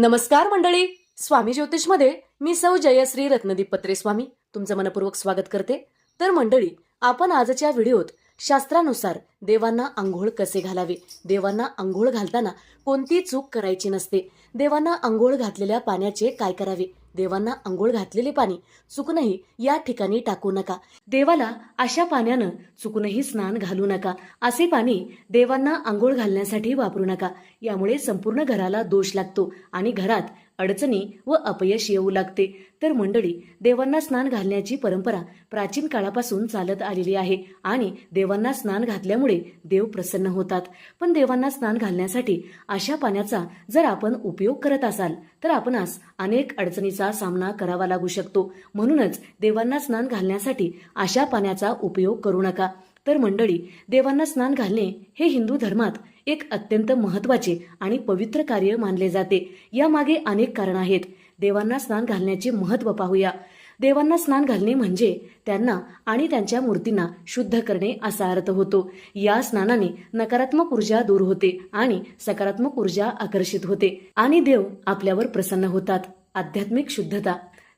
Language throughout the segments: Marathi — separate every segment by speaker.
Speaker 1: नमस्कार मंडळी. स्वामी ज्योतिषमध्ये मी सौ जयश्री रत्नदीप पत्रे स्वामी तुमचं मनपूर्वक स्वागत करते. तर मंडळी आपण आजच्या व्हिडिओत शास्त्रानुसार देवांना आंघोळ कसे घालावे? देवांना आंघोळ घालताना कोणती चूक करायची नसते? देवांना आंघोळ घातलेल्या पाण्याचे काय करावे? देवांना आंघोळ घातलेले पाणी चुकूनही या ठिकाणी टाकू नका. देवाला अशा पाण्यानं चुकूनही स्नान घालू नका. असे पाणी देवांना आंघोळ घालण्यासाठी वापरू नका. यामुळे संपूर्ण घराला दोष लागतो आणि घरात अडचणी व अपयश येऊ लागते. तर मंडळी देवांना स्नान घालण्याची परंपरा प्राचीन काळापासून चालत आलेली आहे आणि देवांना स्नान घातल्यामुळे देव प्रसन्न होतात. पण देवांना स्नान घालण्यासाठी अशा पाण्याचा जर आपण उपयोग करत असाल तर आपणास अनेक अडचणीचा सामना करावा लागू शकतो. म्हणूनच देवांना स्नान घालण्यासाठी अशा पाण्याचा उपयोग करू नका. तर मंडळी देवांना स्नान घालणे हे हिंदू धर्मात एक अत्यंत महत्त्वाचे आणि पवित्र कार्य मानले जाते. यामागे अनेक कारण आहेत. देवांना स्नान घालण्याचे महत्त्व पाहूया. देवांना स्नान घालणे म्हणजे त्यांना आणि त्यांच्या मूर्तींना शुद्ध करणे असा अर्थ होतो. या स्नानाने नकारात्मक ऊर्जा दूर होते आणि सकारात्मक ऊर्जा आकर्षित होते आणि देव आपल्यावर प्रसन्न होतात. आध्यात्मिक शुद्धता.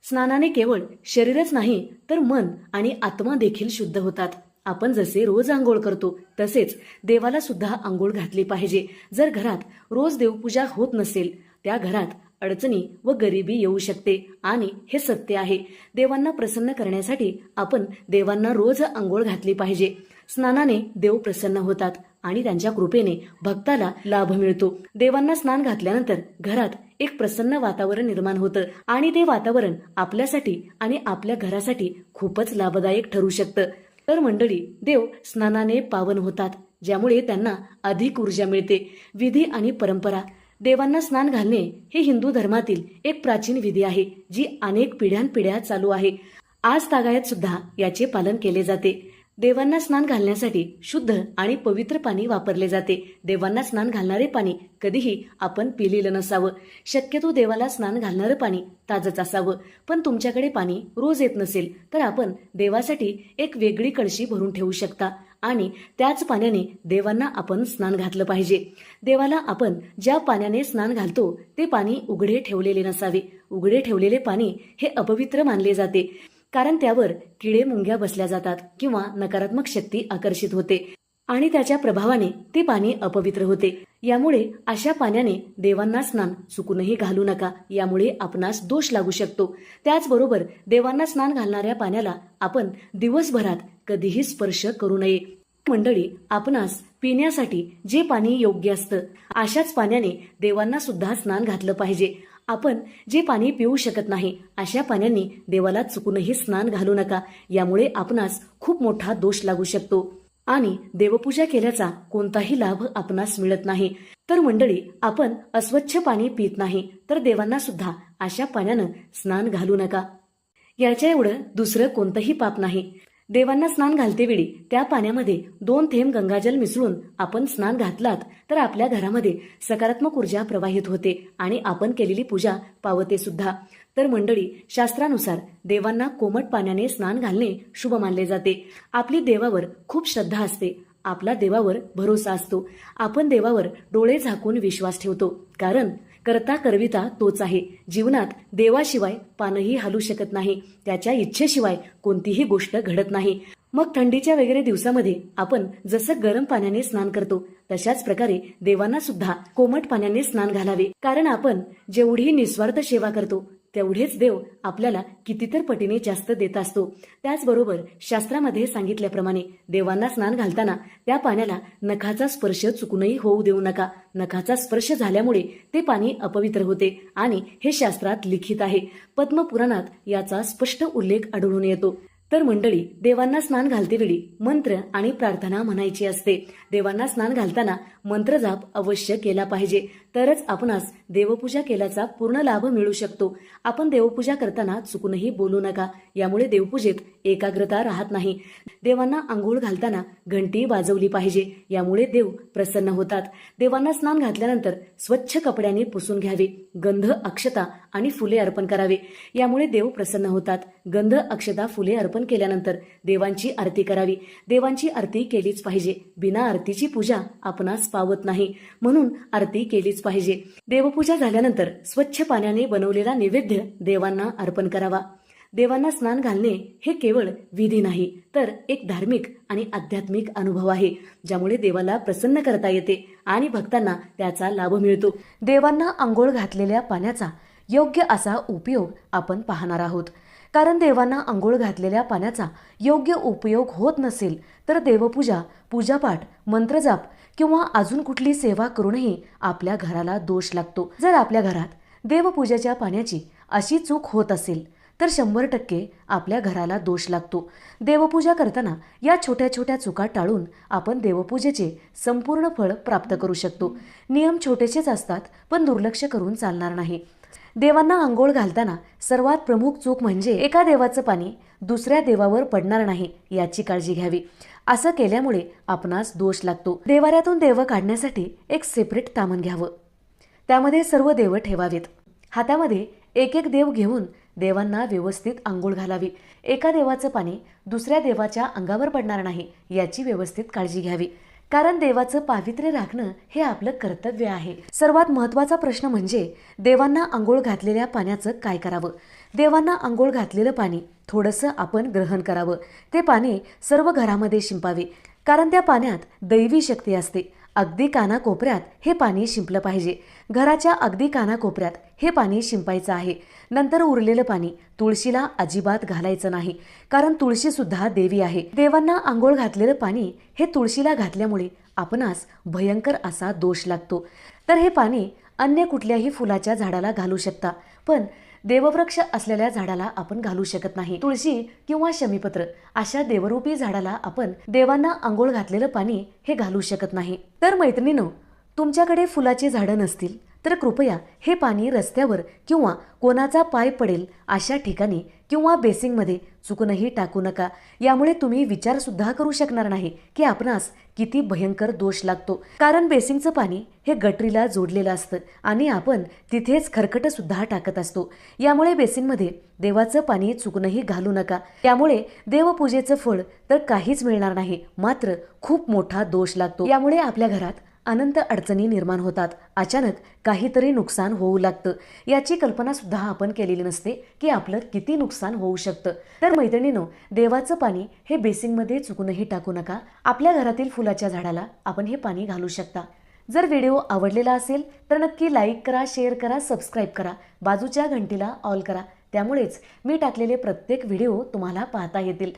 Speaker 1: स्नानाने केवळ शरीरच नाही तर मन आणि आत्मा देखील शुद्ध होतात. आपण जसे रोज आंघोळ करतो तसेच देवाला सुद्धा आंघोळ घातली पाहिजे. जर घरात रोज देवपूजा होत नसेल त्या घरात अडचणी व गरिबी येऊ शकते. आणि हे सत्य आहे. देवांना प्रसन्न करण्यासाठी आपण देवांना रोज आंघोळ घातली पाहिजे. स्नानाने देव प्रसन्न होतात आणि त्यांच्या कृपेने भक्ताला लाभ मिळतो. देवांना स्नान घातल्यानंतर घरात एक प्रसन्न वातावरण निर्माण होतं आणि ते वातावरण आपल्यासाठी आणि आपल्या घरासाठी खूपच लाभदायक ठरू शकतं. तर मंडळी देव स्नानाने पावन होतात ज्यामुळे त्यांना अधिक ऊर्जा मिळते. विधी आणि परंपरा. देवांना स्नान घालणे हे हिंदू धर्मातील एक प्राचीन विधी आहे जी अनेक पिढ्यानपिढ्या चालू आहे. आज तागायत सुद्धा याचे पालन केले जाते. देवांना स्नान घालण्यासाठी शुद्ध आणि पवित्र पाणी वापरले जाते. देवांना स्नान घालणारे पाणी कधीही आपण पिलेलं नसावं. शक्यतो देवाला स्नान घालणारं पाणी ताजंच असावं. पण तुमच्याकडे पाणी रोज येत नसेल तर आपण देवासाठी एक वेगळी कळशी भरून ठेवू शकता आणि त्याच पाण्याने देवांना आपण स्नान घातलं पाहिजे. देवाला आपण ज्या पाण्याने स्नान घालतो ते पाणी उघडे ठेवलेले नसावे. उघडे ठेवलेले पाणी हे अपवित्र मानले जाते. कारण त्यावर किडे मुंग्या बसल्या जातात किंवा नकारात्मक शक्ती आकर्षित होते. आणि त्याच्या प्रभावाने ते पाणी अपवित्र होते. यामुळे अशा पाण्याने देवांना स्नान चुकूनही घालू नका. यामुळे आपणास दोष लागू शकतो. त्याचबरोबर देवांना स्नान घालणाऱ्या पाण्याला आपण दिवसभरात कधीही स्पर्श करू नये. मंडळी आपणास पिण्यासाठी जे पाणी योग्य असतं अशाच पाण्याने देवांना सुद्धा स्नान घातलं पाहिजे. आपण जे पाणी पिऊ शकत नाही अशा पाण्याने देवाला चुकूनही स्नान घालू नका. यामुळे आपणास खूप मोठा दोष लागू शकतो. आणि देवपूजा केल्याचा कोणताही लाभ आपणास मिळत नाही. तर मंडळी आपण अस्वच्छ पाणी पित नाही तर देवांना सुद्धा अशा पाण्यानं स्नान घालू नका. याच्या एवढं दुसरं कोणतंही पाप नाही. देवांना स्नान घालतेवेळी त्या पाण्यामध्ये दोन थेंब गंगाजल मिसळून आपण स्नान घातलात तर आपल्या घरामध्ये सकारात्मक ऊर्जा प्रवाहित होते आणि आपण केलेली पूजा पावते सुद्धा. तर मंडळी शास्त्रानुसार देवांना कोमट पाण्याने स्नान घालणे शुभ मानले जाते. आपली देवावर खूप श्रद्धा असते. आपला देवावर भरोसा असतो. आपण देवावर डोळे झाकून विश्वास ठेवतो. कारण करता करविता तोच आहे. जीवनात देवाशिवाय पानही हलू शकत नाही. त्याच्या इच्छेशिवाय कोणतीही गोष्ट घडत नाही. मग थंडीच्या वगैरे दिवसामध्ये आपण जसं गरम पाण्याने स्नान करतो तशाच प्रकारे देवांना सुद्धा कोमट पाण्याने स्नान घालावे. कारण आपण जेवढी निस्वार्थ सेवा करतो तेवढेच देव आपल्याला कितीतर पटीने जास्त देत असतो. त्याचबरोबर शास्त्रामध्ये सांगितल्याप्रमाणे देवांना स्नान घालताना त्या पाण्याला नखाचा स्पर्श चुकूनही होऊ देऊ नका. नखाचा स्पर्श झाल्यामुळे ते पाणी अपवित्र होते आणि हे शास्त्रात लिखित आहे. पद्मपुराणात याचा स्पष्ट उल्लेख आढळून येतो. तर मंडळी देवांना स्नान घालतेवेळी मंत्र आणि प्रार्थना म्हणायची असते. देवांना स्नान घालताना मंत्रजाप अवश्य केला पाहिजे. तरच आपणास देवपूजा केल्याचा पूर्ण लाभ मिळू शकतो. आपण देवपूजा करताना चुकूनही बोलू नका. यामुळे देवपूजेत एकाग्रता राहत नाही. देवांना आंघोळ घालताना घंटी वाजवली पाहिजे. यामुळे देव प्रसन्न होतात. देवांना स्नान घातल्यानंतर स्वच्छ कपड्याने पुसून घ्यावे. गंध अक्षता आणि फुले अर्पण करावे. यामुळे देव प्रसन्न होतात. गंध अक्षता फुले अर्पण केल्यानंतर देवांची आरती करावी. देवांची आरती केलीच पाहिजे. बिना आरतीची पूजा आपणास पावत नाही. म्हणून आरती केलीच केलीच पाहिजे. देवपूजा झाल्यानंतर स्वच्छ पाण्याने बनवलेला नैवेद्य देवांना अर्पण करावा. देवांना स्नान घालणे हे केवळ विधी नाही तर एक धार्मिक आणि आध्यात्मिक अनुभव आहे ज्यामुळे देवाला प्रसन्न करता येते आणि भक्तांना त्याचा लाभ मिळतो. देवांना आंघोळ घातलेल्या पाण्याचा योग्य असा उपयोग आपण पाहणार आहोत. कारण देवांना आंघोळ घातलेल्या पाण्याचा योग्य उपयोग होत नसेल तर देवपूजा पूजापाठ मंत्रजाप किंवा अजून कुठली सेवा करूनही आपल्या घराला दोष लागतो. जर आपल्या घरात देवपूजेच्या पाण्याची अशी चूक होत असेल तर शंभर टक्के आपल्या घराला दोष लागतो. देवपूजा करताना या छोट्या छोट्या चुका टाळून आपण देवपूजेचे संपूर्ण फळ प्राप्त करू शकतो. नियम छोटेसेच असतात पण दुर्लक्ष करून चालणार नाही. देवांना आंघोळ घालताना सर्वात प्रमुख चूक म्हणजे एका देवाचं पाणी दुसऱ्या देवावर पडणार नाही याची काळजी घ्यावी. असं केल्यामुळे आपणास दोष लागतो. देवाऱ्यातून देव काढण्यासाठी एक सेपरेट तामण घ्यावं. त्यामध्ये सर्व देव ठेवावेत. हातामध्ये एक एक देव घेऊन देवांना व्यवस्थित आंघोळ घालावी. एका देवाचं पाणी दुसऱ्या देवाच्या अंगावर पडणार नाही याची व्यवस्थित काळजी घ्यावी. कारण देवाचं पावित्र्य राखणं हे आपलं कर्तव्य आहे. सर्वात महत्त्वाचा प्रश्न म्हणजे देवांना आंघोळ घातलेल्या पाण्याचं काय करावं? देवांना आंघोळ घातलेलं पाणी थोडंसं आपण ग्रहण करावं. ते पाणी सर्व घरामध्ये शिंपावे. कारण त्या पाण्यात दैवी शक्ती असते. अगदी कानाकोपऱ्यात हे पाणी शिंपलं पाहिजे. घराच्या अगदी कानाकोपऱ्यात हे पाणी शिंपायचं आहे. नंतर उरलेलं पाणी तुळशीला अजिबात घालायचं नाही. कारण तुळशी सुद्धा देवी आहे. देवांना आंघोळ घातलेलं पाणी हे तुळशीला घातल्यामुळे आपणास भयंकर असा दोष लागतो. तर हे पाणी अन्य कुठल्याही फुलाच्या झाडाला घालू शकता. पण देववृक्ष असलेल्या झाडाला आपण घालू शकत नाही. तुळशी किंवा शमीपत्र अशा देवरूपी झाडाला आपण देवांना आंघोळ घातलेलं पाणी हे घालू शकत नाही. तर मैत्रिणीनं तुमच्याकडे फुलाची झाडं नसतील तर कृपया हे पाणी रस्त्यावर किंवा कोणाचा पाय पडेल अशा ठिकाणी किंवा बेसिंगमध्ये चुकूनही टाकू नका. यामुळे तुम्ही विचारसुद्धा करू शकणार नाही की आपणास किती भयंकर दोष लागतो. कारण बेसिंगचं पाणी हे गटरीला जोडलेलं असतं आणि आपण तिथेच खरकटसुद्धा टाकत असतो. यामुळे बेसिंगमध्ये देवाचं पाणी चुकूनही घालू नका. त्यामुळे देवपूजेचं फळ तर काहीच मिळणार नाही मात्र खूप मोठा दोष लागतो. यामुळे आपल्या घरात अनंत अडचणी निर्माण होतात. अचानक काहीतरी नुकसान होऊ लागतं. याची कल्पना सुद्धा आपण केलेली नसते की आपलं किती नुकसान होऊ शकतं. तर मैत्रिणीनो देवाचं पाणी हे बेसिंगमध्ये चुकूनही टाकू नका. आपल्या घरातील फुलाच्या झाडाला आपण हे पाणी घालू शकता. जर व्हिडिओ आवडलेला असेल तर नक्की लाईक करा शेअर करा सबस्क्राईब करा. बाजूच्या घंटीला ऑल करा. त्यामुळेच मी टाकलेले प्रत्येक व्हिडिओ तुम्हाला पाहता येतील.